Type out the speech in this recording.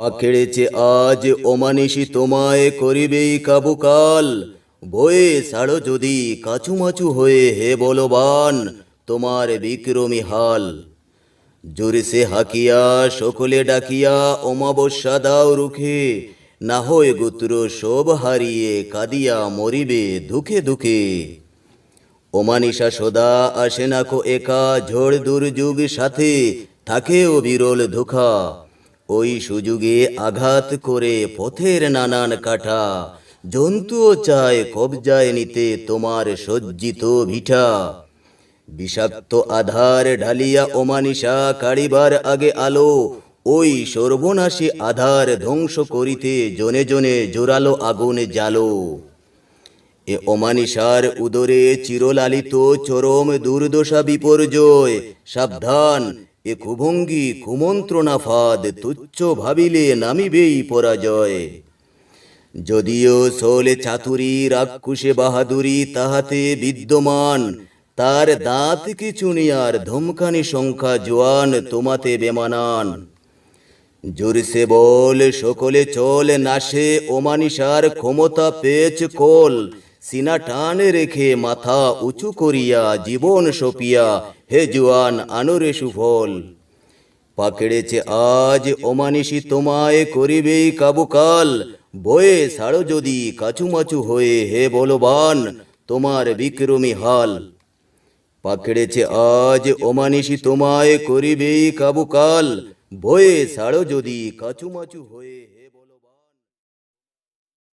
আখেড়েছে আজ অমানিসি তোমায় করিবেই কাবুকাল। বয়ে ছাড়ো যদি কাচুমাচু হয়ে হে বলবান তোমার বিক্রমী হাল। জোরসে হাকিয়া, সকলে ডাকিয়া, অমাবস্যা দাও রুখে। না হয় গোত্র সব হারিয়ে কাদিয়া মরিবে দুঃখে দুঃখে। ওমানিশা সদা আসে না কো একা, ঝড় দুর্যোগ সাথে থাকেও বিরল ধোখা ওই সুযোগে আঘাত করে পথের নানান কাঠা জন্তুও চায় কবজায় নিতে তোমার সজ্জিত ভিটা। বিষাক্ত আধার ঢালিয়া ওমানিশা কাড়িবার আগে আলো, ওই সর্বনাশী আধার ধ্বংস করিতে জনে জনে জোরালো আগুন জালো এ অমানিসার উদরে চিরলালিত চরম দুর্দশা বিপর্যয়, সাবধান এ কুভঙ্গি কুমন্ত্রণা ফাদ তুচ্ছ ভাবিলে নামিবেই পরাজয়। যদিও সোলে চাতুরি রাক্ষুষে বাহাদুরি তাহাতে বিদ্যমান, তার দাঁত কি চুনিয়ার ধমকানি সংখ্যা জোয়ান তোমাতে বেমানান। জোরসে বল, সকলে চল, নাশে ওমানিসার ক্ষমতা পেচ কল সিনা টানে রেখে মাথা উঁচু করিয়া জীবন সপিয়া, হে জুয়ান আনরে সুফল। পাকেড়েছে আজ অমানিসি তোমায় করিবেই কাবুকাল, বয়ে ছাড়ো যদি কাচুমাচু হয়ে হে বলবান তোমার বিক্রমী হাল। পাকড়েছে আজ অমানিসি তোমায় করিবেই কাবুকাল, বয়ে ছাড়ো যদি কাচুমাচু হয়ে